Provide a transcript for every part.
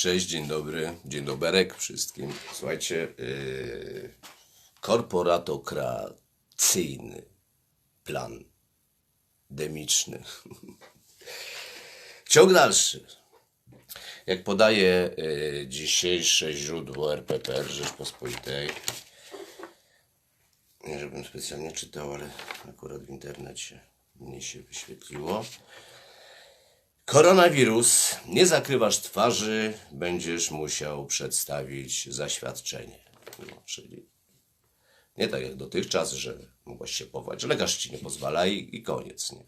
Cześć, dzień dobry, dzień doberek wszystkim. Słuchajcie, yy, korporatokracyjny plan demiczny. Ciąg dalszy. Jak podaje yy, dzisiejsze źródło RPPR Rzeczpospolitej, nie żebym specjalnie czytał, ale akurat w internecie mnie się wyświetliło. Koronawirus, nie zakrywasz twarzy, będziesz musiał przedstawić zaświadczenie. No, czyli nie tak jak dotychczas, że mogłeś się powołać, że lekarz ci nie pozwala i, i koniec, nie?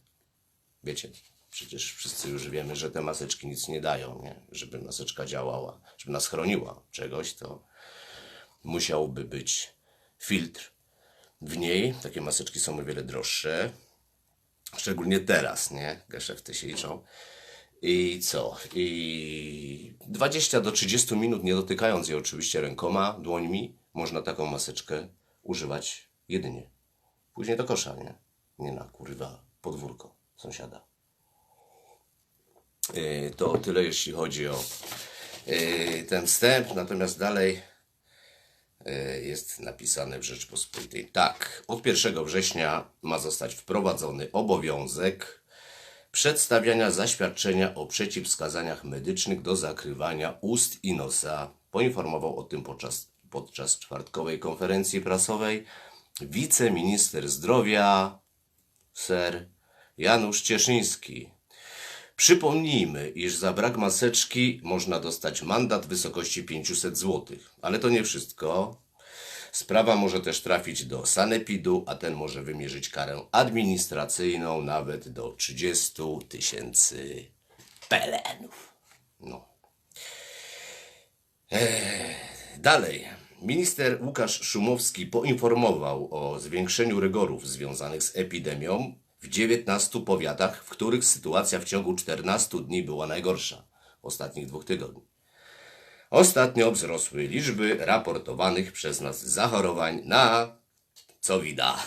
Wiecie, przecież wszyscy już wiemy, że te maseczki nic nie dają, nie? Żeby maseczka działała, żeby nas chroniła czegoś, to musiałby być filtr w niej. Takie maseczki są o wiele droższe, szczególnie teraz, nie? Geszefty się liczą. I co? I 20 do 30 minut, nie dotykając jej oczywiście rękoma, dłońmi, można taką maseczkę używać jedynie. Później do kosza, nie? Nie na kurwa podwórko sąsiada. Yy, to tyle, jeśli chodzi o yy, ten wstęp. Natomiast dalej yy, jest napisane w Rzeczpospolitej. Tak, od 1 września ma zostać wprowadzony obowiązek przedstawiania zaświadczenia o przeciwwskazaniach medycznych do zakrywania ust i nosa. Poinformował o tym podczas, podczas czwartkowej konferencji prasowej wiceminister zdrowia ser Janusz Cieszyński. Przypomnijmy, iż za brak maseczki można dostać mandat w wysokości 500 zł. Ale to nie wszystko. Sprawa może też trafić do sanepidu, a ten może wymierzyć karę administracyjną nawet do 30 tysięcy pelenów. No. Eee, dalej. Minister Łukasz Szumowski poinformował o zwiększeniu rygorów związanych z epidemią w 19 powiatach, w których sytuacja w ciągu 14 dni była najgorsza ostatnich dwóch tygodni. Ostatnio wzrosły liczby raportowanych przez nas zachorowań na COVID-a.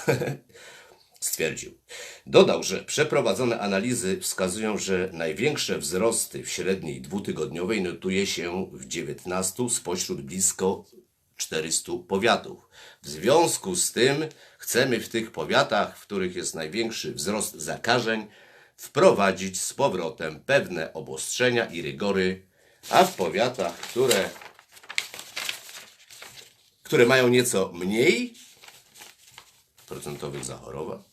Stwierdził. Dodał, że przeprowadzone analizy wskazują, że największe wzrosty w średniej dwutygodniowej notuje się w 19 spośród blisko 400 powiatów. W związku z tym chcemy w tych powiatach, w których jest największy wzrost zakażeń, wprowadzić z powrotem pewne obostrzenia i rygory a w powiatach, które, które mają nieco mniej procentowych zachorowań,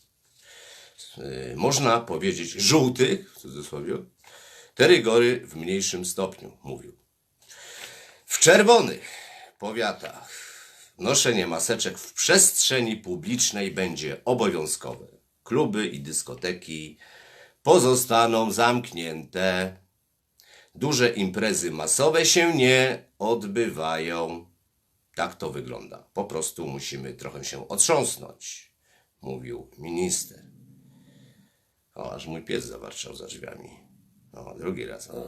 yy, można powiedzieć żółtych, w cudzysłowie, te rygory w mniejszym stopniu, mówił. W czerwonych powiatach noszenie maseczek w przestrzeni publicznej będzie obowiązkowe. Kluby i dyskoteki pozostaną zamknięte duże imprezy masowe się nie odbywają. Tak to wygląda. Po prostu musimy trochę się otrząsnąć, mówił minister. O, aż mój pies zawarczał za drzwiami. O, drugi raz. O.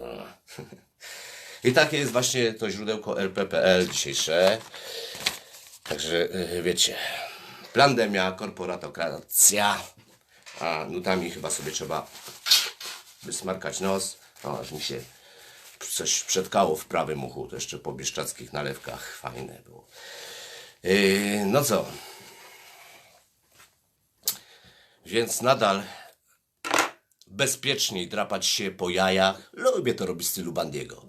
I takie jest właśnie to źródełko RPPL dzisiejsze. Także yy, wiecie, plandemia, korporatokracja, a nutami chyba sobie trzeba wysmarkać nos. O, aż mi się coś przetkało w prawym uchu, to jeszcze po bieszczadzkich nalewkach fajne było. Yy, no co? Więc nadal bezpieczniej drapać się po jajach, lubię to robić w stylu Bandiego,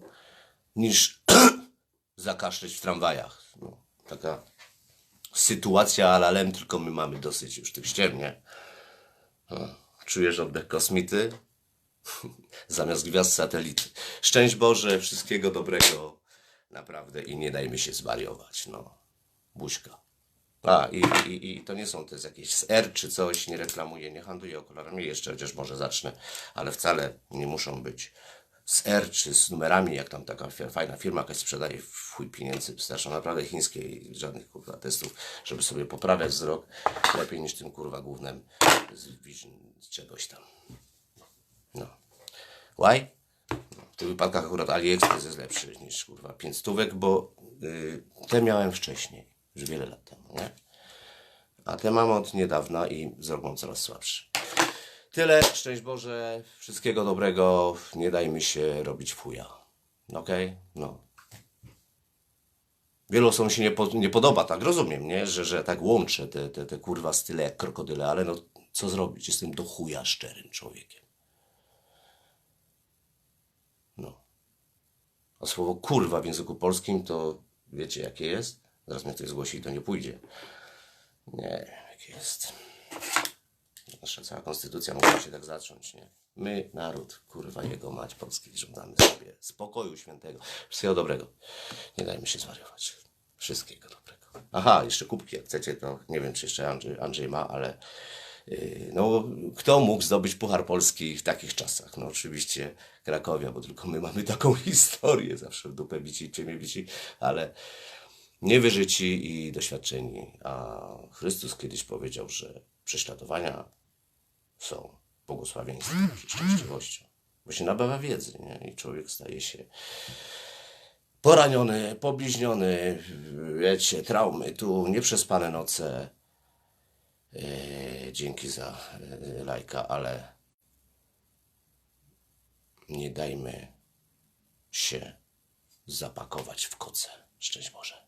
niż zakaszleć w tramwajach. No, taka sytuacja alalem, tylko my mamy dosyć już tych ściemnie. No, czujesz oddech kosmity? Zamiast gwiazd satelity. Szczęść Boże, wszystkiego dobrego, naprawdę i nie dajmy się zwariować, no. Buźka. A, i, i, i to nie są te z jakieś z R czy coś, nie reklamuję, nie handluję okularami jeszcze, chociaż może zacznę, ale wcale nie muszą być z R czy z numerami, jak tam taka fajna firma jakaś sprzedaje w chuj pieniędzy, wystarczą naprawdę chińskie i żadnych kurwa testów, żeby sobie poprawiać wzrok, lepiej niż tym kurwa głównym z czegoś tam. No. Why? W tych wypadkach akurat AliExpress jest lepszy niż kurwa 5 stówek, bo y, te miałem wcześniej, już wiele lat temu, nie? A te mam od niedawna i mam coraz słabszy. Tyle, szczęść Boże, wszystkiego dobrego, nie dajmy się robić fuja. Okej? No. Wielu osobom się nie, po, nie podoba, tak rozumiem, nie? Że, że tak łączę te, te, te kurwa style jak krokodyle, ale no co zrobić? Jestem do chuja szczerym człowiekiem. No. Słowo kurwa w języku polskim to wiecie jakie jest? Zaraz mnie ktoś zgłosi i to nie pójdzie. Nie jakie jest. Nasza cała konstytucja mogła się tak zacząć, nie? My, naród, kurwa, jego mać polski, żądamy sobie spokoju świętego. Wszystkiego dobrego. Nie dajmy się zwariować. Wszystkiego dobrego. Aha, jeszcze kubki, jak chcecie, to nie wiem, czy jeszcze Andrzej, Andrzej ma, ale no, kto mógł zdobyć Puchar Polski w takich czasach? No oczywiście Krakowia, bo tylko my mamy taką historię, zawsze w dupę bici, ciemię bici, ale niewyżyci i doświadczeni. A Chrystus kiedyś powiedział, że prześladowania są błogosławieństwem i szczęśliwością. Bo się nabywa wiedzy nie? i człowiek staje się poraniony, pobliźniony, wiecie, traumy, tu nieprzespane noce. Dzięki za e, lajka, ale nie dajmy się zapakować w koce. Szczęść Boże.